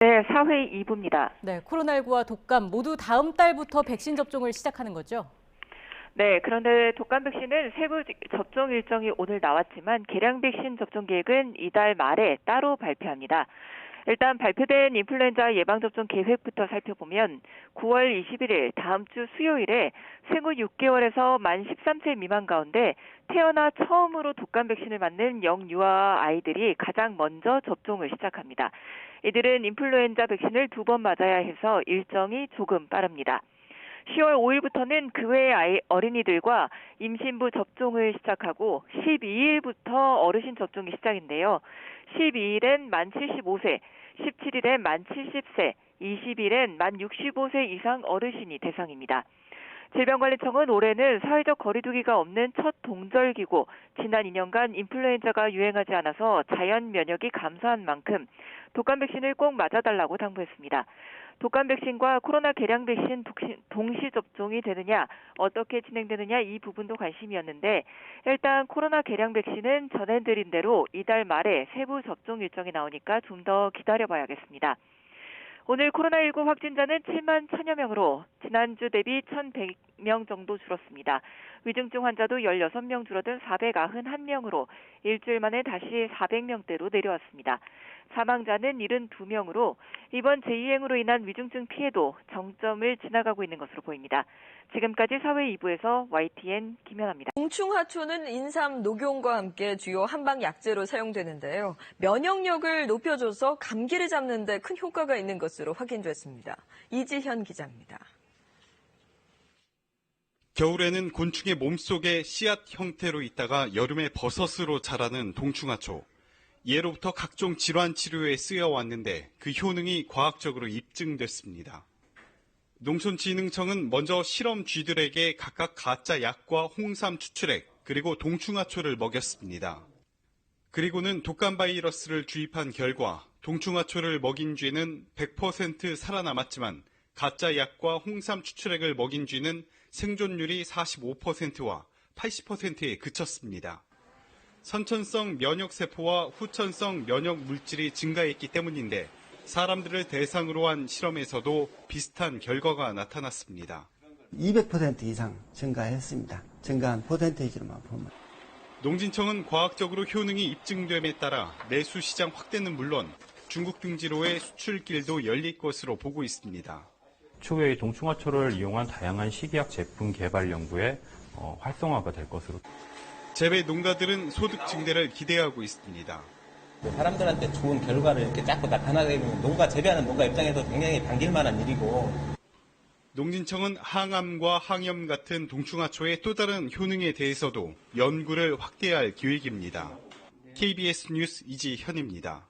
네, 사회 2부입니다. 네, 코로나19와 독감 모두 다음 달부터 백신 접종을 시작하는 거죠? 네, 그런데 독감 백신은 세부 접종 일정이 오늘 나왔지만 개량 백신 접종 계획은 이달 말에 따로 발표합니다. 일단 발표된 인플루엔자 예방접종 계획부터 살펴보면 9월 21일 다음 주 수요일에 생후 6개월에서 만 13세 미만 가운데 태어나 처음으로 독감 백신을 맞는 영유아 아이들이 가장 먼저 접종을 시작합니다. 이들은 인플루엔자 백신을 두 번 맞아야 해서 일정이 조금 빠릅니다. 10월 5일부터는 그 외의 아이, 어린이들과 임신부 접종을 시작하고 12일부터 어르신 접종이 시작인데요. 12일엔 만 75세, 17일엔 만 70세, 20일엔 만 65세 이상 어르신이 대상입니다. 질병관리청은 올해는 사회적 거리두기가 없는 첫 동절기고 지난 2년간 인플루엔자가 유행하지 않아서 자연 면역이 감소한 만큼 독감 백신을 꼭 맞아달라고 당부했습니다. 독감 백신과 코로나 개량 백신 동시 접종이 되느냐, 어떻게 진행되느냐 이 부분도 관심이었는데 일단 코로나 개량 백신은 전해드린 대로 이달 말에 세부 접종 일정이 나오니까 좀 더 기다려 봐야겠습니다. 오늘 코로나19 확진자는 7만 1000여 명으로 지난주 대비 1100 명 정도 줄었습니다. 위중증 환자도 16명 줄어든 491명으로 일주일 만에 다시 400명대로 내려왔습니다. 사망자는 72명으로 이번 제2행으로 인한 위중증 피해도 정점을 지나가고 있는 것으로 보입니다. 지금까지 사회 2부에서 YTN 김연아입니다. 동충하초는 인삼, 녹용과 함께 주요 한방 약재로 사용되는데요. 면역력을 높여줘서 감기를 잡는 데 큰 효과가 있는 것으로 확인됐습니다. 이지현 기자입니다. 겨울에는 곤충의 몸속에 씨앗 형태로 있다가 여름에 버섯으로 자라는 동충하초. 예로부터 각종 질환 치료에 쓰여왔는데 그 효능이 과학적으로 입증됐습니다. 농촌진흥청은 먼저 실험 쥐들에게 각각 가짜 약과 홍삼 추출액 그리고 동충하초를 먹였습니다. 그리고는 독감 바이러스를 주입한 결과 동충하초를 먹인 쥐는 100% 살아남았지만 가짜 약과 홍삼 추출액을 먹인 쥐는 생존율이 45%와 80%에 그쳤습니다. 선천성 면역세포와 후천성 면역 물질이 증가했기 때문인데 사람들을 대상으로 한 실험에서도 비슷한 결과가 나타났습니다. 200% 이상 증가했습니다. 증가한 퍼센테이지로만 보면. 농진청은 과학적으로 효능이 입증됨에 따라 내수 시장 확대는 물론 중국 등지로의 수출길도 열릴 것으로 보고 있습니다. 추후에 동충하초를 이용한 다양한 식이약 제품 개발 연구에 어, 활성화가 될 것으로 재배 농가들은 소득 증대를 기대하고 있습니다. 사람들한테 좋은 결과를 이렇게 자꾸 나타나게 되면 농가 재배하는 농가 입장에서 굉장히 반길 만한 일이고 농진청은 항암과 항염 같은 동충하초의 또 다른 효능에 대해서도 연구를 확대할 계획입니다. KBS 뉴스 이지현입니다.